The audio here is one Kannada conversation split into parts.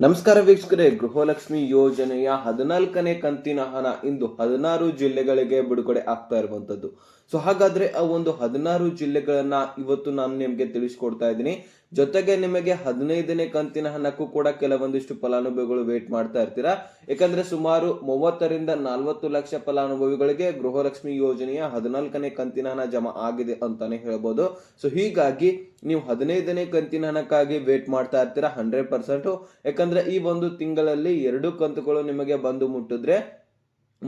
ನಮಸ್ಕಾರ ವೀಕ್ಷಕರೇ ಗೃಹಲಕ್ಷ್ಮಿ ಯೋಜನೆಯ ಹದಿನಾಲ್ಕನೇ ಕಂತಿನ ಹಣ ಇಂದು ಹದಿನಾರು ಜಿಲ್ಲೆಗಳಿಗೆ ಬಿಡುಗಡೆ ಆಗ್ತಾ ಇರುವಂತದ್ದು ಸೊ ಹಾಗಾದ್ರೆ ಆ ಒಂದು ಹದಿನಾರು ಜಿಲ್ಲೆಗಳನ್ನ ಇವತ್ತು ನಾನು ನಿಮಗೆ ತಿಳಿಸ್ಕೊಡ್ತಾ ಇದ್ದೀನಿ. ಜೊತೆಗೆ ನಿಮಗೆ ಹದಿನೈದನೇ ಕಂತಿನ ಹಣಕ್ಕೂ ಕೂಡ ಕೆಲವೊಂದಿಷ್ಟು ಫಲಾನುಭವಿಗಳು ವೇಟ್ ಮಾಡ್ತಾ ಇರ್ತೀರಾ. ಯಾಕಂದ್ರೆ ಸುಮಾರು ಮೂವತ್ತರಿಂದ ನಲವತ್ತು ಲಕ್ಷ ಫಲಾನುಭವಿಗಳಿಗೆ ಗೃಹಲಕ್ಷ್ಮಿ ಯೋಜನೆಯ ಹದಿನಾಲ್ಕನೇ ಕಂತಿನ ಹಣ ಜಮಾ ಆಗಿದೆ ಅಂತಾನೆ ಹೇಳ್ಬೋದು. ಸೊ ಹೀಗಾಗಿ ನೀವು ಹದಿನೈದನೇ ಕಂತಿನ ಹಣಕ್ಕಾಗಿ ವೇಟ್ ಮಾಡ್ತಾ ಇರ್ತೀರಾ ಹಂಡ್ರೆಡ್ ಪರ್ಸೆಂಟ್. ಯಾಕಂದ್ರೆ ಈ ಒಂದು ತಿಂಗಳಲ್ಲಿ ಎರಡು ಕಂತುಗಳು ನಿಮಗೆ ಬಂದು ಮುಟ್ಟಿದ್ರೆ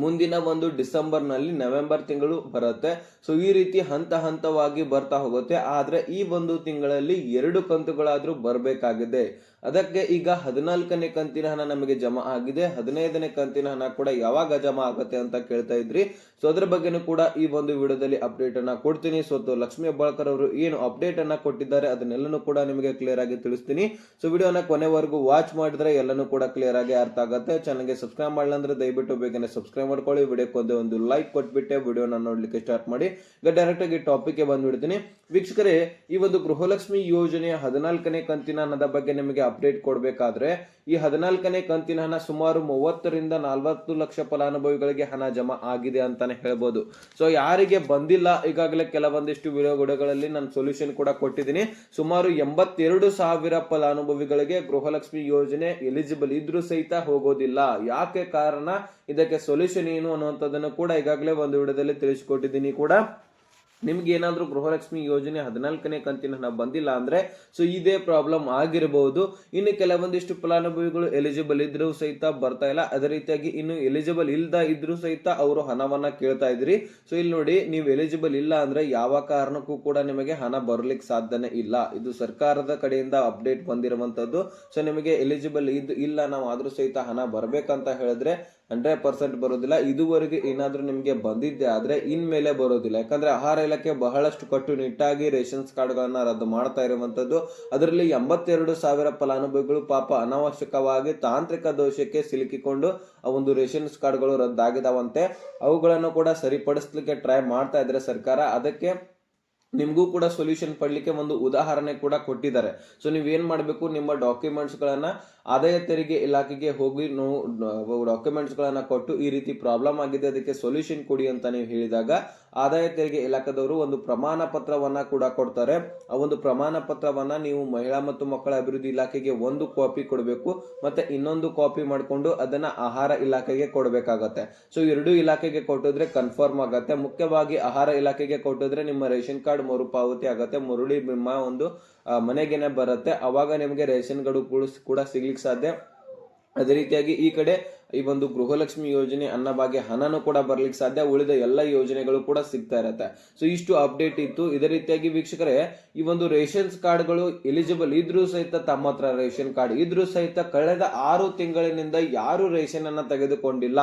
ಮುಂದಿನ ಒಂದು ಡಿಸೆಂಬರ್ನಲ್ಲಿ ನವೆಂಬರ್ ತಿಂಗಳು ಬರುತ್ತೆ. ಸೊ ಈ ರೀತಿ ಹಂತ ಹಂತವಾಗಿ ಬರ್ತಾ ಹೋಗುತ್ತೆ. ಆದರೆ ಈ ಒಂದು ತಿಂಗಳಲ್ಲಿ ಎರಡು ಕಂತುಗಳಾದ್ರೂ ಬರಬೇಕಾಗಿದೆ. ಅದಕ್ಕೆ ಈಗ ಹದಿನಾಲ್ಕನೇ ಕಂತಿನ ಹಣ ನಮಗೆ ಜಮಾ ಆಗಿದೆ. ಹದಿನೈದನೇ ಕಂತಿನ ಹಣ ಕೂಡ ಯಾವಾಗ ಜಮಾ ಆಗುತ್ತೆ ಅಂತ ಕೇಳ್ತಾ ಇದ್ರಿ. ಸೊ ಅದ್ರ ಬಗ್ಗೆನೂ ಕೂಡ ಈ ಒಂದು ವಿಡಿಯೋದಲ್ಲಿ ಅಪ್ಡೇಟ್ ಅನ್ನ ಕೊಡ್ತೀನಿ. ಸೊ ಲಕ್ಷ್ಮೀ ಹೆಬ್ಬಾಳ್ಕರ್ ಅವರು ಏನು ಅಪ್ಡೇಟ್ ಅನ್ನ ಕೊಟ್ಟಿದ್ದಾರೆ ಅದನ್ನೆಲ್ಲನೂ ಕೂಡ ನಿಮಗೆ ಕ್ಲಿಯರ್ ಆಗಿ ತಿಳಿಸ್ತೀನಿ. ಸೊ ವಿಡಿಯೋನ ಕೊನೆವರೆಗೂ ವಾಚ್ ಮಾಡಿದ್ರೆ ಎಲ್ಲನೂ ಕೂಡ ಕ್ಲಿಯರ್ ಆಗಿ ಅರ್ಥ ಆಗುತ್ತೆ. ಚಾನಲ್ಗೆ ಸಬ್ಸ್ಕ್ರೈಬ್ ಮಾಡಲ್ಲ ಅಂದ್ರೆ ದಯವಿಟ್ಟು ಬೇಗನೆ ಸಬ್ಸ್ಕ್ರೈಬ್ ಮಾಡ್ಕೊಳ್ಳಿ. ವಿಡಿಯೋಕ್ಕೆ ಒಂದೇ ಒಂದು ಲೈಕ್ ಕೊಟ್ಬಿಟ್ಟೆ ವಿಡಿಯೋನ ನೋಡ್ಲಿಕ್ಕೆ ಸ್ಟಾರ್ಟ್ ಮಾಡಿ. ಈಗ ಡೈರೆಕ್ಟ್ ಆಗಿ ಟಾಪಿಕ್ ಬಂದ್ಬಿಡ್ತೀನಿ. ವೀಕ್ಷಕರೇ, ಈ ಒಂದು ಗೃಹಲಕ್ಷ್ಮಿ ಯೋಜನೆಯ ಹದಿನಾಲ್ಕನೇ ಕಂತಿನ ಹಣದ ಬಗ್ಗೆ ನಿಮಗೆ ಅಪ್ಡೇಟ್ ಕೊಡಬೇಕಾದ್ರೆ ಈ ಹದಿನಾಲ್ಕನೇ ಕಂತಿನ ಹಣ ಸುಮಾರು ಮೂವತ್ತರಿಂದ ನಲವತ್ತು ಲಕ್ಷ ಫಲಾನುಭವಿಗಳಿಗೆ ಹಣ ಜಮಾ ಆಗಿದೆ ಅಂತಾನೆ ಹೇಳ್ಬೋದು. ಸೊ ಯಾರಿಗೆ ಬಂದಿಲ್ಲ, ಈಗಾಗಲೇ ಕೆಲವೊಂದಿಷ್ಟು ವಿಡಿಯೋ ವಿಡಿಯೋಗಳಲ್ಲಿ ನಾನು ಸೊಲ್ಯೂಷನ್ ಕೂಡ ಕೊಟ್ಟಿದ್ದೀನಿ. ಸುಮಾರು ಎಂಬತ್ತೆರಡು ಸಾವಿರ ಫಲಾನುಭವಿಗಳಿಗೆ ಗೃಹಲಕ್ಷ್ಮಿ ಯೋಜನೆ ಎಲಿಜಿಬಲ್ ಇದ್ರೂ ಸಹಿತ ಹೋಗೋದಿಲ್ಲ. ಯಾಕೆ ಕಾರಣ? ಇದಕ್ಕೆ ಸೊಲ್ಯೂಷನ್ ಏನು ಅನ್ನುವಂಥದ್ದನ್ನು ಕೂಡ ಈಗಾಗಲೇ ಒಂದು ವಿಡಿಯೋದಲ್ಲಿ ತಿಳಿಸಿಕೊಟ್ಟಿದ್ದೀನಿ ಕೂಡ. ನಿಮ್ಗೆ ಏನಾದರೂ ಗೃಹಲಕ್ಷ್ಮಿ ಯೋಜನೆ ಹದಿನಾಲ್ಕನೇ ಕಂತಿನ ಹಣ ಬಂದಿಲ್ಲ ಅಂದ್ರೆ ಸೊ ಇದೇ ಪ್ರಾಬ್ಲಮ್ ಆಗಿರಬಹುದು ಇನ್ನು ಕೆಲವೊಂದಿಷ್ಟು ಫಲಾನುಭವಿಗಳು ಎಲಿಜಿಬಲ್ ಇದ್ರೂ ಸಹಿತ ಬರ್ತಾ ಇಲ್ಲ. ಅದೇ ರೀತಿಯಾಗಿ ಇನ್ನು ಎಲಿಜಿಬಲ್ ಇಲ್ದ ಇದ್ರೂ ಸಹಿತ ಅವರು ಹಣವನ್ನ ಕೇಳ್ತಾ ಇದ್ರಿ. ಸೊ ಇಲ್ಲಿ ನೋಡಿ, ನೀವು ಎಲಿಜಿಬಲ್ ಇಲ್ಲ ಅಂದ್ರೆ ಯಾವ ಕಾರಣಕ್ಕೂ ಕೂಡ ನಿಮಗೆ ಹಣ ಬರ್ಲಿಕ್ಕೆ ಸಾಧ್ಯನೇ ಇಲ್ಲ. ಇದು ಸರ್ಕಾರದ ಕಡೆಯಿಂದ ಅಪ್ಡೇಟ್ ಬಂದಿರುವಂತದ್ದು. ಸೊ ನಿಮಗೆ ಎಲಿಜಿಬಲ್ ಇದ್ ಇಲ್ಲ ನಾವು ಆದ್ರೂ ಸಹಿತ ಹಣ ಬರ್ಬೇಕಂತ ಹೇಳಿದ್ರೆ ಹಂಡ್ರೆಡ್ ಪರ್ಸೆಂಟ್ ಬರೋದಿಲ್ಲ. ಇದುವರೆಗೆ ಏನಾದರೂ ನಿಮಗೆ ಬಂದಿದ್ದೆ ಆದರೆ ಇನ್ಮೇಲೆ ಬರೋದಿಲ್ಲ. ಯಾಕಂದರೆ ಆಹಾರ ಇಲಾಖೆ ಬಹಳಷ್ಟು ಕಟ್ಟುನಿಟ್ಟಾಗಿ ರೇಷನ್ಸ್ ಕಾರ್ಡ್ಗಳನ್ನು ರದ್ದು ಮಾಡ್ತಾ ಇರುವಂಥದ್ದು ಅದರಲ್ಲಿ ಎಂಬತ್ತೆರಡು ಸಾವಿರ ಫಲಾನುಭವಿಗಳು ಪಾಪ ಅನಾವಶ್ಯಕವಾಗಿ ತಾಂತ್ರಿಕ ದೋಷಕ್ಕೆ ಸಿಲುಕಿಕೊಂಡು ಆ ಒಂದು ರೇಷನ್ಸ್ ಕಾರ್ಡ್ಗಳು ರದ್ದಾಗಿದಾವಂತೆ. ಅವುಗಳನ್ನು ಕೂಡ ಸರಿಪಡಿಸ್ಲಿಕ್ಕೆ ಟ್ರೈ ಮಾಡ್ತಾ ಇದ್ರೆ ಸರ್ಕಾರ. ಅದಕ್ಕೆ ನಿಮಗೂ ಕೂಡ ಸೊಲ್ಯೂಷನ್ ಪಡ್ಲಿಕ್ಕೆ ಒಂದು ಉದಾಹರಣೆ ಕೂಡ ಕೊಟ್ಟಿದ್ದಾರೆ. ಸೊ ನೀವು ಏನ್ ಮಾಡಬೇಕು? ನಿಮ್ಮ ಡಾಕ್ಯುಮೆಂಟ್ಸ್ ಗಳನ್ನ ಆದಾಯ ತೆರಿಗೆ ಇಲಾಖೆಗೆ ಹೋಗಿ ಡಾಕ್ಯುಮೆಂಟ್ಸ್ ಗಳನ್ನ ಕೊಟ್ಟು ಈ ರೀತಿ ಪ್ರಾಬ್ಲಮ್ ಆಗಿದೆ, ಅದಕ್ಕೆ ಸೊಲ್ಯೂಷನ್ ಕೊಡಿ ಅಂತ ನೀವು ಹೇಳಿದಾಗ ಆದಾಯ ತೆರಿಗೆ ಇಲಾಖೆದವರು ಒಂದು ಪ್ರಮಾಣ ಪತ್ರವನ್ನ ಕೂಡ ಕೊಡ್ತಾರೆ. ಆ ಒಂದು ಪ್ರಮಾಣ ಪತ್ರವನ್ನ ನೀವು ಮಹಿಳಾ ಮತ್ತು ಮಕ್ಕಳ ಅಭಿವೃದ್ಧಿ ಇಲಾಖೆಗೆ ಒಂದು ಕಾಪಿ ಕೊಡಬೇಕು, ಮತ್ತೆ ಇನ್ನೊಂದು ಕಾಪಿ ಮಾಡಿಕೊಂಡು ಅದನ್ನ ಆಹಾರ ಇಲಾಖೆಗೆ ಕೊಡಬೇಕಾಗತ್ತೆ. ಸೊ ಎರಡು ಇಲಾಖೆಗೆ ಕೊಟ್ಟಿದ್ರೆ ಕನ್ಫರ್ಮ್ ಆಗತ್ತೆ. ಮುಖ್ಯವಾಗಿ ಆಹಾರ ಇಲಾಖೆಗೆ ಕೊಟ್ಟಿದ್ರೆ ನಿಮ್ಮ ರೇಷನ್ ಕಾರ್ಡ್ ಮರುಪಾವತಿ ಆಗತ್ತೆ, ಮರುಳಿ ಬಿಮ್ಮ ಒಂದು ಮನೆಗೆನೆ ಬರುತ್ತೆ. ಅವಾಗ ನಿಮಗೆ ರೇಷನ್ಗಳು ಕೂಡ ಸಿಗ್ಲಿಕ್ಕೆ ಸಾಧ್ಯ. ಅದೇ ರೀತಿಯಾಗಿ ಈ ಕಡೆ ಈ ಒಂದು ಗೃಹಲಕ್ಷ್ಮಿ ಯೋಜನೆ ಅನ್ನಭಾಗ್ಯ ಹಣನೂ ಕೂಡ ಬರ್ಲಿಕ್ಕೆ ಸಾಧ್ಯ. ಉಳಿದ ಎಲ್ಲ ಯೋಜನೆಗಳು ಕೂಡ ಸಿಗ್ತಾ ಇರತ್ತೆ. ಸೊ ಇಷ್ಟು ಅಪ್ಡೇಟ್ ಇತ್ತು. ಇದೇ ರೀತಿಯಾಗಿ ವೀಕ್ಷಕರೇ, ಈ ಒಂದು ರೇಷನ್ಸ್ ಕಾರ್ಡ್ಗಳು ಎಲಿಜಿಬಲ್ ಇದ್ರೂ ಸಹಿತ ತಮ್ಮ ಹತ್ರ ರೇಷನ್ ಕಾರ್ಡ್, ಇದ್ರೂ ಸಹಿತ ಕಳೆದ ಆರು ತಿಂಗಳಿನಿಂದ ಯಾರು ರೇಷನ್ ಅನ್ನ ತೆಗೆದುಕೊಂಡಿಲ್ಲ.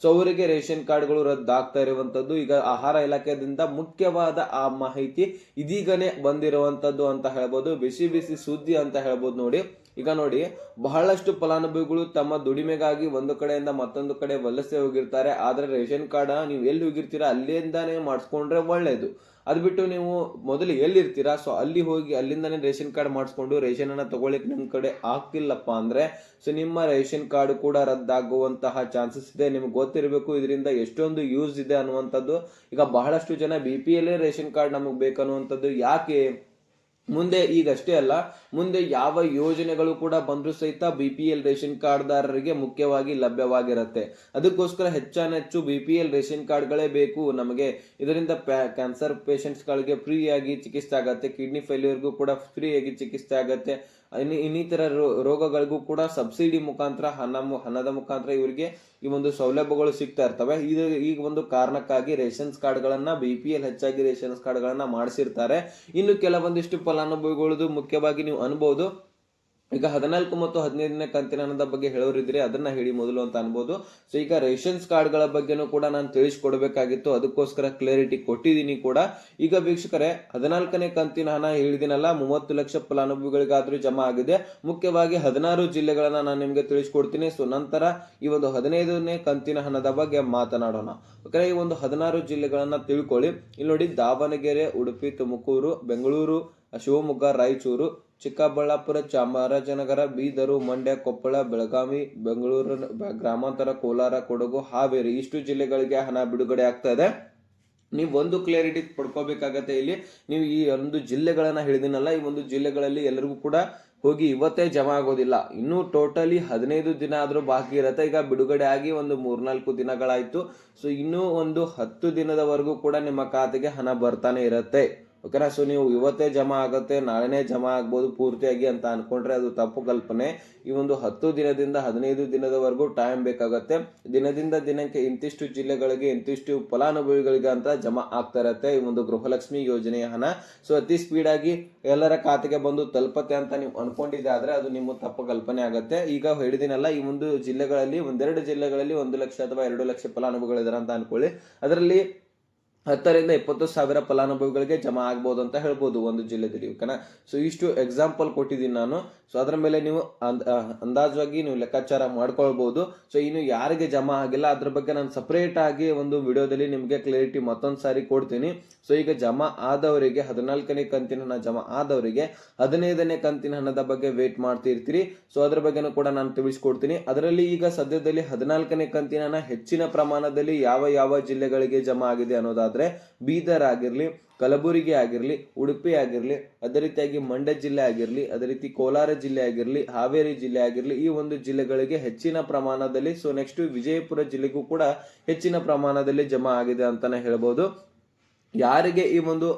ಸೊ ಅವರಿಗೆ ರೇಷನ್ ಕಾರ್ಡ್ಗಳು ರದ್ದಾಗ್ತಾ ಇರುವಂತದ್ದು. ಈಗ ಆಹಾರ ಇಲಾಖೆಯಿಂದ ಮುಖ್ಯವಾದ ಆ ಮಾಹಿತಿ ಇದೀಗನೇ ಬಂದಿರುವಂತದ್ದು ಅಂತ ಹೇಳ್ಬೋದು. ಬಿಸಿ ಬಿಸಿ ಸುದ್ದಿ ಅಂತ ಹೇಳ್ಬೋದು ನೋಡಿ. ಈಗ ನೋಡಿ, ಬಹಳಷ್ಟು ಫಲಾನುಭವಿಗಳು ತಮ್ಮ ದುಡಿಮೆಗಾಗಿ ಒಂದು ಕಡೆಯಿಂದ ಮತ್ತೊಂದು ಕಡೆ ವಲಸೆ ಹೋಗಿರ್ತಾರೆ. ಆದರೆ ರೇಷನ್ ಕಾರ್ಡ್ ನೀವು ಎಲ್ಲಿ ಹೋಗಿರ್ತೀರಾ? ಅಲ್ಲಿಂದಾನೇ ಮಾಡಿಸ್ಕೊಂಡ್ರೆ ಒಳ್ಳೇದು. ಅದ್ ಬಿಟ್ಟು ನೀವು ಮೊದಲು ಎಲ್ಲಿರ್ತೀರಾ? ಸೊ ಅಲ್ಲಿ ಹೋಗಿ ಅಲ್ಲಿಂದಾನೇ ರೇಷನ್ ಕಾರ್ಡ್ ಮಾಡಿಸ್ಕೊಂಡು ರೇಷನ್ ಅನ್ನ ತಗೊಳ್ಳಿಕ್ ನಿಮ್ ಕಡೆ ಆಗ್ತಿಲ್ಲಪ್ಪ ಅಂದ್ರೆ ಸೊ ನಿಮ್ಮ ರೇಷನ್ ಕಾರ್ಡ್ ಕೂಡ ರದ್ದಾಗುವಂತಹ ಚಾನ್ಸಸ್ ಇದೆ. ನಿಮ್ಗೆ ಗೊತ್ತಿರಬೇಕು ಇದರಿಂದ ಎಷ್ಟೊಂದು ಯೂಸ್ ಇದೆ ಅನ್ನುವಂಥದ್ದು. ಈಗ ಬಹಳಷ್ಟು ಜನ B P L ration card ನಮಗೆ ಬೇಕನ್ನುವಂಥದ್ದು ಯಾಕೆ? ಮುಂದೆ ಈಗಷ್ಟೇ ಅಲ್ಲ, ಮುಂದೆ ಯಾವ ಯೋಜನೆಗಳು ಕೂಡ ಬಂದರೂ ಸಹಿತ ಬಿ ಪಿ ಎಲ್ ರೇಷನ್ ಕಾರ್ಡ್ದಾರರಿಗೆ ಮುಖ್ಯವಾಗಿ ಲಭ್ಯವಾಗಿರುತ್ತೆ. ಅದಕ್ಕೋಸ್ಕರ ಹೆಚ್ಚಾನೆಚ್ಚು ಬಿ ಪಿ ಎಲ್ ರೇಷನ್ ಕಾರ್ಡ್ಗಳೇ ಬೇಕು. ನಮಗೆ ಇದರಿಂದ ಕ್ಯಾನ್ಸರ್ ಪೇಷಂಟ್ಸ್ಗಳಿಗೆ ಫ್ರೀಯಾಗಿ ಚಿಕಿತ್ಸೆ ಆಗುತ್ತೆ, ಕಿಡ್ನಿ ಫೇಲ್ಯೂರ್ಗೂ ಕೂಡ ಫ್ರೀಯಾಗಿ ಚಿಕಿತ್ಸೆ ಆಗತ್ತೆ. ಇನ್ನು ಇನ್ನಿತರ ರೋಗಗಳಿಗೂ ಕೂಡ ಸಬ್ಸಿಡಿ ಮುಖಾಂತರ, ಹಣ ಹಣದ ಮುಖಾಂತರ ಇವರಿಗೆ ಈ ಒಂದು ಸೌಲಭ್ಯಗಳು ಸಿಗ್ತಾ ಇರ್ತವೆ. ಇದು ಈಗ ಒಂದು ಕಾರಣಕ್ಕಾಗಿ ರೇಷನ್ಸ್ ಕಾರ್ಡ್ಗಳನ್ನ, ಬಿ ಪಿ ಎಲ್ ಹೆಚ್ಚಾಗಿ ರೇಷನ್ಸ್ ಕಾರ್ಡ್ಗಳನ್ನ ಮಾಡಿಸಿರ್ತಾರೆ. ಇನ್ನು ಕೆಲವೊಂದಿಷ್ಟು ಫಲಾನುಭವಿಗಳದು ಮುಖ್ಯವಾಗಿ ನೀವು ಅನ್ಬೋದು. ಈಗ ಹದಿನಾಲ್ಕು ಮತ್ತು ಹದಿನೈದನೇ ಕಂತಿನ ಹಣದ ಬಗ್ಗೆ ಹೇಳೋರಿದ್ರೆ ಅದನ್ನ ಹೇಳಿ ಮೊದಲು ಅಂತ ಅನ್ಬೋದು. ಸೊ ಈಗ ರೇಷನ್ಸ್ ಕಾರ್ಡ್ಗಳ ಬಗ್ಗೆನೂ ಕೂಡ ನಾನು ತಿಳಿಸ್ಕೊಡ್ಬೇಕಾಗಿತ್ತು. ಅದಕ್ಕೋಸ್ಕರ ಕ್ಲಾರಿಟಿ ಕೊಟ್ಟಿದ್ದೀನಿ ಕೂಡ. ಈಗ ವೀಕ್ಷಕರೇ, ಹದಿನಾಲ್ಕನೇ ಕಂತಿನ ಹಣ ಹೇಳಿದಿನಲ್ಲ, ಮೂವತ್ತು ಲಕ್ಷ ಫಲಾನುಭವಿಗಳಿಗಾದ್ರೂ ಜಮಾ ಆಗಿದೆ. ಮುಖ್ಯವಾಗಿ ಹದಿನಾರು ಜಿಲ್ಲೆಗಳನ್ನ ನಾನು ನಿಮಗೆ ತಿಳಿಸ್ಕೊಡ್ತೀನಿ. ಸೊ ನಂತರ ಈ ಒಂದು ಹದಿನೈದನೇ ಕಂತಿನ ಹಣದ ಬಗ್ಗೆ ಮಾತನಾಡೋಣ. ಓಕೆ ಈ ಒಂದು ಹದಿನಾರು ಜಿಲ್ಲೆಗಳನ್ನ ತಿಳ್ಕೊಳ್ಳಿ. ಇಲ್ಲಿ ನೋಡಿ, ದಾವಣಗೆರೆ, ಉಡುಪಿ, ತುಮಕೂರು, ಬೆಂಗಳೂರು, ಶಿವಮೊಗ್ಗ, ರಾಯಚೂರು ಚಿಕ್ಕಬಳ್ಳಾಪುರ, ಚಾಮರಾಜನಗರ, ಬೀದರು, ಮಂಡ್ಯ, ಕೊಪ್ಪಳ, ಬೆಳಗಾವಿ, ಬೆಂಗಳೂರು ಗ್ರಾಮಾಂತರ, ಕೋಲಾರ, ಕೊಡಗು, ಹಾವೇರಿ ಇಷ್ಟು ಜಿಲ್ಲೆಗಳಿಗೆ ಹಣ ಬಿಡುಗಡೆ ಆಗ್ತಾ ಇದೆ. ನೀವು ಒಂದು ಕ್ಲಿಯರಿಟಿ ಪಡ್ಕೋಬೇಕಾಗತ್ತೆ ಇಲ್ಲಿ. ನೀವು ಈ ಒಂದು ಜಿಲ್ಲೆಗಳನ್ನ ಹೇಳಿದಿನಲ್ಲ, ಈ ಒಂದು ಜಿಲ್ಲೆಗಳಲ್ಲಿ ಎಲ್ಲರಿಗೂ ಕೂಡ ಹೋಗಿ ಇವತ್ತೇ ಜಮಾ ಆಗೋದಿಲ್ಲ. ಇನ್ನೂ ಟೋಟಲಿ ಹದಿನೈದು ದಿನ ಆದರೂ ಬಾಕಿ ಇರುತ್ತೆ. ಈಗ ಬಿಡುಗಡೆ ಆಗಿ ಒಂದು ಮೂರ್ನಾಲ್ಕು ದಿನಗಳಾಯಿತು. ಸೊ ಇನ್ನೂ ಒಂದು ಹತ್ತು ದಿನದವರೆಗೂ ಕೂಡ ನಿಮ್ಮ ಖಾತೆಗೆ ಹಣ ಬರ್ತಾನೆ ಇರುತ್ತೆ. ಓಕೆನಾ? ಸೊ ನೀವು ಇವತ್ತೇ ಜಮಾ ಆಗುತ್ತೆ, ನಾಳೆನೇ ಜಮಾ ಆಗ್ಬೋದು ಪೂರ್ತಿಯಾಗಿ ಅಂತ ಅನ್ಕೊಂಡ್ರೆ ಅದು ತಪ್ಪು ಕಲ್ಪನೆ. ಈ ಒಂದು ಹತ್ತು ದಿನದಿಂದ ಹದಿನೈದು ದಿನದವರೆಗೂ ಟೈಮ್ ಬೇಕಾಗತ್ತೆ. ದಿನದಿಂದ ದಿನಕ್ಕೆ ಇಂತಿಷ್ಟು ಜಿಲ್ಲೆಗಳಿಗೆ, ಇಂತಿಷ್ಟು ಫಲಾನುಭವಿಗಳಿಗೆ ಅಂತ ಜಮಾ ಆಗ್ತಾ ಇರತ್ತೆ ಈ ಒಂದು ಗೃಹಲಕ್ಷ್ಮಿ ಯೋಜನೆಯ ಹಣ. ಸೊ ಅತಿ ಸ್ಪೀಡಾಗಿ ಎಲ್ಲರ ಖಾತೆಗೆ ಬಂದು ತಲುಪತ್ತೆ ಅಂತ ನೀವು ಅನ್ಕೊಂಡಿದ್ದಾದ್ರೆ ಅದು ನಿಮ್ಮ ತಪ್ಪು ಕಲ್ಪನೆ ಆಗತ್ತೆ. ಈಗ ಹೇಳಿದಿನಲ್ಲ, ಈ ಒಂದು ಜಿಲ್ಲೆಗಳಲ್ಲಿ, ಒಂದೆರಡು ಜಿಲ್ಲೆಗಳಲ್ಲಿ ಒಂದು ಲಕ್ಷ ಅಥವಾ ಎರಡು ಲಕ್ಷ ಫಲಾನುಭವಿಗಳಿದಾರೆ ಅಂತ ಅನ್ಕೊಳ್ಳಿ. ಅದರಲ್ಲಿ ಹತ್ತರಿಂದ ಇಪ್ಪತ್ತು ಸಾವಿರ ಫಲಾನುಭವಿಗಳಿಗೆ ಜಮಾ ಆಗ್ಬೋದು ಅಂತ ಹೇಳ್ಬೋದು ಒಂದು ಜಿಲ್ಲೆದಲ್ಲಿ ಓಕೆನಾ ಸೊ ಇಷ್ಟು ಎಕ್ಸಾಂಪಲ್ ಕೊಟ್ಟಿದ್ದೀನಿ ನಾನು. ಸೊ ಅದರ ಮೇಲೆ ನೀವು ಅಂದಾಜವಾಗಿ ನೀವು ಲೆಕ್ಕಾಚಾರ ಮಾಡ್ಕೊಳ್ಬೋದು. ಸೊ ಇನ್ನು ಯಾರಿಗೆ ಜಮಾ ಆಗಿಲ್ಲ, ಅದ್ರ ಬಗ್ಗೆ ನಾನು ಸಪ್ರೇಟ್ ಆಗಿ ಒಂದು ವಿಡಿಯೋದಲ್ಲಿ ನಿಮಗೆ ಕ್ಲಾರಿಟಿ ಮತ್ತೊಂದು ಸಾರಿ ಕೊಡ್ತೀನಿ. ಸೊ ಈಗ ಜಮಾ ಆದವರಿಗೆ, ಹದಿನಾಲ್ಕನೇ ಕಂತಿನ ಹಣ ಜಮಾ ಆದವರಿಗೆ, ಹದಿನೈದನೇ ಕಂತಿನ ಹಣದ ಬಗ್ಗೆ ವೇಟ್ ಮಾಡ್ತಿರ್ತೀರಿ. ಸೊ ಅದ್ರ ಬಗ್ಗೆನೂ ಕೂಡ ನಾನು ತಿಳಿಸ್ಕೊಡ್ತೀನಿ. ಅದರಲ್ಲಿ ಈಗ ಸದ್ಯದಲ್ಲಿ ಹದಿನಾಲ್ಕನೇ ಕಂತಿನ ಹಣ ಹೆಚ್ಚಿನ ಪ್ರಮಾಣದಲ್ಲಿ ಯಾವ ಯಾವ ಜಿಲ್ಲೆಗಳಿಗೆ ಜಮಾ ಆಗಿದೆ ಅನ್ನೋದಾದ್ರೆ ಬೀದರ್ ಆಗಿರಲಿ, ಕಲಬುರಗಿ ಆಗಿರಲಿ, ಉಡುಪಿ ಆಗಿರಲಿ, ಅದೇ ರೀತಿಯಾಗಿ ಮಂಡ್ಯ ಜಿಲ್ಲೆ ಆಗಿರಲಿ, ಅದೇ ರೀತಿ ಕೋಲಾರ ಜಿಲ್ಲೆ ಆಗಿರಲಿ, ಹಾವೇರಿ ಜಿಲ್ಲೆ ಆಗಿರಲಿ, ಈ ಒಂದು ಜಿಲ್ಲೆಗಳಿಗೆ ಹೆಚ್ಚಿನ ಪ್ರಮಾಣದಲ್ಲಿ ಸೊ ನೆಕ್ಸ್ಟ್ ವಿಜಯಪುರ ಜಿಲ್ಲೆಗೂ ಕೂಡ ಹೆಚ್ಚಿನ ಪ್ರಮಾಣದಲ್ಲಿ ಜಮಾ ಆಗಿದೆ ಅಂತಾನೆ ಹೇಳ್ಬೋದು. ಯಾರಿಗೆ ಈ ಒಂದು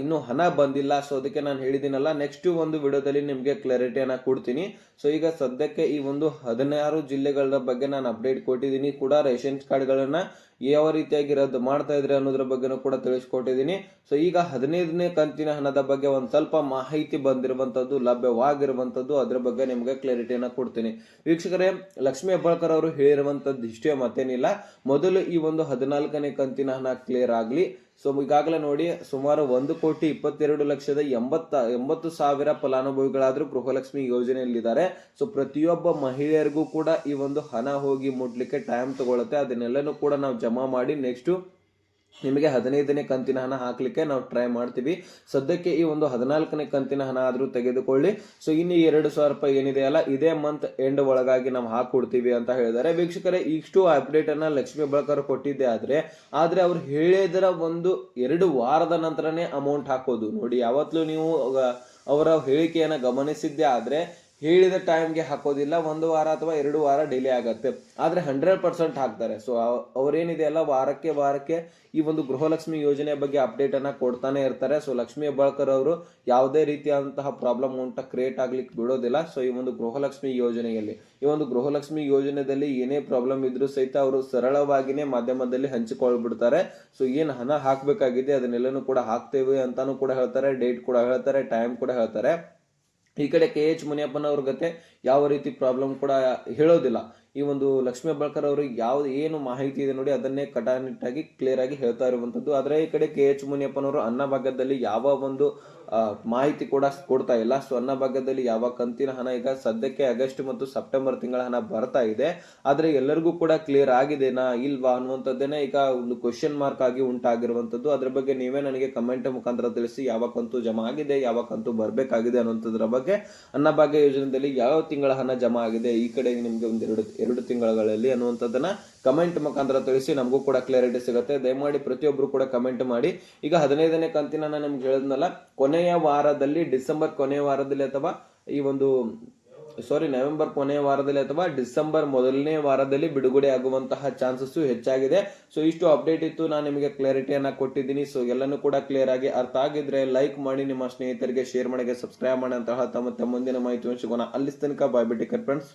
ಇನ್ನೂ ಹಣ ಬಂದಿಲ್ಲ ಸೊ ಅದಕ್ಕೆ ನಾನು ಹೇಳಿದ್ದೀನಲ್ಲ ನೆಕ್ಸ್ಟ್ ಒಂದು ವಿಡಿಯೋದಲ್ಲಿ ನಿಮಗೆ ಕ್ಲಾರಿಟಿಯನ್ನು ಕೊಡ್ತೀನಿ. ಸೊ ಈಗ ಸದ್ಯಕ್ಕೆ ಈ ಒಂದು ಹದಿನಾರು ಜಿಲ್ಲೆಗಳ ಬಗ್ಗೆ ನಾನು ಅಪ್ಡೇಟ್ ಕೊಟ್ಟಿದ್ದೀನಿ ಕೂಡ, ರೇಷನ್ ಕಾರ್ಡ್ಗಳನ್ನು ಯಾವ ರೀತಿಯಾಗಿ ರದ್ದು ಮಾಡ್ತಾ ಇದ್ರೆ ಅನ್ನೋದ್ರ ಬಗ್ಗೆನೂ ಕೂಡ ತಿಳಿಸ್ಕೊಟ್ಟಿದ್ದೀನಿ. ಸೊ ಈಗ ಹದಿನೈದನೇ ಕಂತಿನ ಹಣದ ಬಗ್ಗೆ ಒಂದು ಸ್ವಲ್ಪ ಮಾಹಿತಿ ಬಂದಿರುವಂಥದ್ದು ಲಭ್ಯವಾಗಿರುವಂಥದ್ದು ಅದ್ರ ಬಗ್ಗೆ ನಿಮಗೆ ಕ್ಲಾರಿಟಿಯನ್ನು ಕೊಡ್ತೀನಿ. ವೀಕ್ಷಕರೇ, ಲಕ್ಷ್ಮೀ ಹೆಬ್ಬಾಳ್ಕರ್ ಅವರು ಹೇಳಿರುವಂಥದ್ದು ಇಷ್ಟೇ ಮತ್ತೇನಿಲ್ಲ. ಮೊದಲು ಈ ಒಂದು ಹದಿನಾಲ್ಕನೇ ಕಂತಿನ ಹಣ ಕ್ಲಿಯರ್ ಆಗಲಿ. ಸೊ ಈಗಾಗಲೇ ನೋಡಿ, ಸುಮಾರು ಒಂದು ಕೋಟಿ ಇಪ್ಪತ್ತೆರಡು ಲಕ್ಷದ ಎಂಬತ್ತ, ಎಂಬತ್ತು ಸಾವಿರ ಫಲಾನುಭವಿಗಳಾದರೂ ಗೃಹಲಕ್ಷ್ಮಿ ಯೋಜನೆಯಲ್ಲಿದ್ದಾರೆ. ಸೊ ಪ್ರತಿಯೊಬ್ಬ ಮಹಿಳೆಯರಿಗೂ ಕೂಡ ಈ ಒಂದು ಹಣ ಹೋಗಿ ಮುಟ್ಲಿಕ್ಕೆ ಟೈಮ್ ತಗೊಳುತ್ತೆ. ಅದನ್ನೆಲ್ಲನೂ ಕೂಡ ನಾವು ಜಮಾ ಮಾಡಿ ನೆಕ್ಸ್ಟ್ ನಿಮಗೆ ಹದಿನೈದನೇ ಕಂತಿನ ಹಣ ಹಾಕ್ಲಿಕ್ಕೆ ನಾವು ಟ್ರೈ ಮಾಡ್ತೀವಿ. ಸದ್ಯಕ್ಕೆ ಈ ಒಂದು ಹದಿನಾಲ್ಕನೇ ಕಂತಿನ ಹಣ ಆದರೂ ತೆಗೆದುಕೊಳ್ಳಿ. ಸೊ ಇನ್ನು ಎರಡು ಸಾವಿರ ರೂಪಾಯಿ ಏನಿದೆ ಅಲ್ಲ, ಇದೇ ಮಂತ್ ಎಂಡ್ ಒಳಗಾಗಿ ನಾವು ಹಾಕೊಡ್ತೀವಿ ಅಂತ ಹೇಳಿದ್ದಾರೆ. ವೀಕ್ಷಕರೇ, ಇಷ್ಟು ಅಪ್ಡೇಟ್ ಅನ್ನ ಲಕ್ಷ್ಮೀ ಬಳಕರ್ ಕೊಟ್ಟಿದ್ದೆ ಆದ್ರೆ ಆದ್ರೆ ಅವ್ರು ಹೇಳಿದರ ಒಂದು ಎರಡು ವಾರದ ನಂತರನೇ ಅಮೌಂಟ್ ಹಾಕೋದು. ನೋಡಿ ಯಾವತ್ತೂ ನೀವು ಅವರ ಹೇಳಿಕೆಯನ್ನ ಗಮನಿಸಿದ್ದೆ ಆದ್ರೆ ಹೇಳಿದ ಟೈಮ್ಗೆ ಹಾಕೋದಿಲ್ಲ, ಒಂದು ವಾರ ಅಥವಾ ಎರಡು ವಾರ ಡಿಲೇ ಆಗುತ್ತೆ. ಆದರೆ ಹಂಡ್ರೆಡ್ ಪರ್ಸೆಂಟ್ ಹಾಕ್ತಾರೆ. ಸೊ ಅವರೇನಿದೆ ಅಲ್ಲ, ವಾರಕ್ಕೆ ವಾರಕ್ಕೆ ಈ ಒಂದು ಗೃಹಲಕ್ಷ್ಮಿ ಯೋಜನೆ ಬಗ್ಗೆ ಅಪ್ಡೇಟ್ ಅನ್ನ ಕೊಡ್ತಾನೆ ಇರ್ತಾರೆ. ಸೊ ಲಕ್ಷ್ಮಿ ಹೆಬ್ಬಾಳ್ಕರ್ ಅವರು ಯಾವುದೇ ರೀತಿಯಾದಂತಹ ಪ್ರಾಬ್ಲಮ್ ಉಂಟ ಕ್ರಿಯೇಟ್ ಆಗ್ಲಿಕ್ಕೆ ಬಿಡೋದಿಲ್ಲ. ಸೊ ಈ ಒಂದು ಗೃಹಲಕ್ಷ್ಮಿ ಯೋಜನೆಯಲ್ಲಿ, ಈ ಒಂದು ಗೃಹಲಕ್ಷ್ಮಿ ಯೋಜನೆಯಲ್ಲಿ ಏನೇ ಪ್ರಾಬ್ಲಮ್ ಇದ್ರೂ ಸಹಿತ ಅವರು ಸರಳವಾಗಿನೇ ಮಾಧ್ಯಮದಲ್ಲಿ ಹಂಚಿಕೊಳ್ಬಿಡ್ತಾರೆ. ಸೊ ಏನು ಹಣ ಹಾಕಬೇಕಾಗಿದೆ ಅದನ್ನೆಲ್ಲನೂ ಕೂಡ ಹಾಕ್ತೇವೆ ಅಂತಾನು ಕೂಡ ಹೇಳ್ತಾರೆ. ಡೇಟ್ ಕೂಡ ಹೇಳ್ತಾರೆ ಟೈಮ್ ಕೂಡ ಹೇಳ್ತಾರೆ. ಈ ಕಡೆ ಕೆ ಎಚ್ ಮುನಿಯಪ್ಪನವ್ರ ಗತೆ ಯಾವ ರೀತಿ ಪ್ರಾಬ್ಲಮ್ ಕೂಡ ಹೇಳೋದಿಲ್ಲ. ಈ ಒಂದು ಲಕ್ಷ್ಮೀ ಹೆಬ್ಬಾಳ್ಕರ್ ಅವರು ಯಾವ್ದು ಏನು ಮಾಹಿತಿ ಇದೆ ನೋಡಿ ಅದನ್ನೇ ಕಟಾನಿಟ್ಟಾಗಿ ಕ್ಲಿಯರ್ ಆಗಿ ಹೇಳ್ತಾ ಇರುವಂತದ್ದು ಆದ್ರೆ ಈ ಕಡೆ ಕೆ ಎಚ್ ಮುನಿಯಪ್ಪನವರು ಅನ್ನ ಭಾಗದಲ್ಲಿ ಯಾವ ಒಂದು ಮಾಹಿತಿ ಕೂಡ ಕೊಡ್ತಾ ಇಲ್ಲ. ಸೊ ಅನ್ನಭಾಗ್ಯದಲ್ಲಿ ಯಾವ ಕಂತಿನ ಹಣ ಈಗ ಸದ್ಯಕ್ಕೆ ಆಗಸ್ಟ್ ಮತ್ತು ಸೆಪ್ಟೆಂಬರ್ ತಿಂಗಳ ಹಣ ಬರ್ತಾ ಇದೆ. ಆದ್ರೆ ಎಲ್ಲರಿಗೂ ಕೂಡ ಕ್ಲಿಯರ್ ಆಗಿದೆನಾ ಇಲ್ವಾ ಅನ್ನುವಂಥದ್ದೇನೆ ಈಗ ಒಂದು ಕ್ವಶನ್ ಮಾರ್ಕ್ ಆಗಿ ಉಂಟಾಗಿರುವಂತದ್ದು ಅದ್ರ ಬಗ್ಗೆ ನೀವೇ ನನಗೆ ಕಮೆಂಟ್ ಮುಖಾಂತರ ತಿಳಿಸಿ ಯಾವ ಕಂತು ಜಮಾ ಆಗಿದೆ, ಯಾವ ಕಂತು ಬರಬೇಕಾಗಿದೆ ಅನ್ನುವಂಥದ್ರ ಬಗ್ಗೆ ಅನ್ನಭಾಗ್ಯ ಯೋಜನೆಯಲ್ಲಿ ಯಾವ ತಿಂಗಳ ಹಣ ಜಮಾ ಆಗಿದೆ. ಈ ಕಡೆ ನಿಮ್ಗೆ ಒಂದು ಎರಡು ತಿಂಗಳಲ್ಲಿ ಅನ್ನುವಂಥದ್ದನ್ನ ಕಮೆಂಟ್ ಮುಖಾಂತರ ತಿಳಿಸಿ ನಮಗೂ ಕೂಡ ಕ್ಲಾರಿಟಿ ಸಿಗುತ್ತೆ. ದಯಮಾಡಿ ಪ್ರತಿಯೊಬ್ಬರು ಕೂಡ ಕಮೆಂಟ್ ಮಾಡಿ. ಈಗ ಹದಿನೈದನೇ ಕಂತಿನ ನಾನು ನಿಮ್ಗೆ ಹೇಳಿದ್ನಲ್ಲ, ಕೊನೆಯ ವಾರದಲ್ಲಿ, ಡಿಸೆಂಬರ್ ಕೊನೆಯ ವಾರದಲ್ಲಿ ಅಥವಾ ಈ ಒಂದು ಸಾರಿ ನವೆಂಬರ್ ಕೊನೆಯ ವಾರದಲ್ಲಿ ಅಥವಾ ಡಿಸೆಂಬರ್ ಮೊದಲನೇ ವಾರದಲ್ಲಿ ಬಿಡುಗಡೆ ಆಗುವಂತಹ ಚಾನ್ಸಸ್ ಹೆಚ್ಚಾಗಿದೆ. ಸೊ ಇಷ್ಟು ಅಪ್ಡೇಟ್ ಇತ್ತು. ನಾನು ನಿಮಗೆ ಕ್ಲಾರಿಟಿಯನ್ನ ಕೊಟ್ಟಿದ್ದೀನಿ. ಸೊ ಎಲ್ಲನೂ ಕೂಡ ಕ್ಲಿಯರ್ ಆಗಿ ಅರ್ಥ ಆಗಿದ್ರೆ ಲೈಕ್ ಮಾಡಿ. ನಿಮ್ಮ ಸ್ನೇಹಿತರಿಗೆ ಶೇರ್ ಮಾಡಿ ಸಬ್ಸ್ಕ್ರೈಬ್ ಮಾಡಿ ಅಂತ ಹೇಳ್ತಾ ಮತ್ತೆ ಮುಂದಿನ ಮಾಹಿತಿ ಸಿಗೋಣ. ಅಲ್ಲಿ ತನಕ ಬಾಯ್ ಬಿಟ್ಟು ಫ್ರೆಂಡ್ಸ್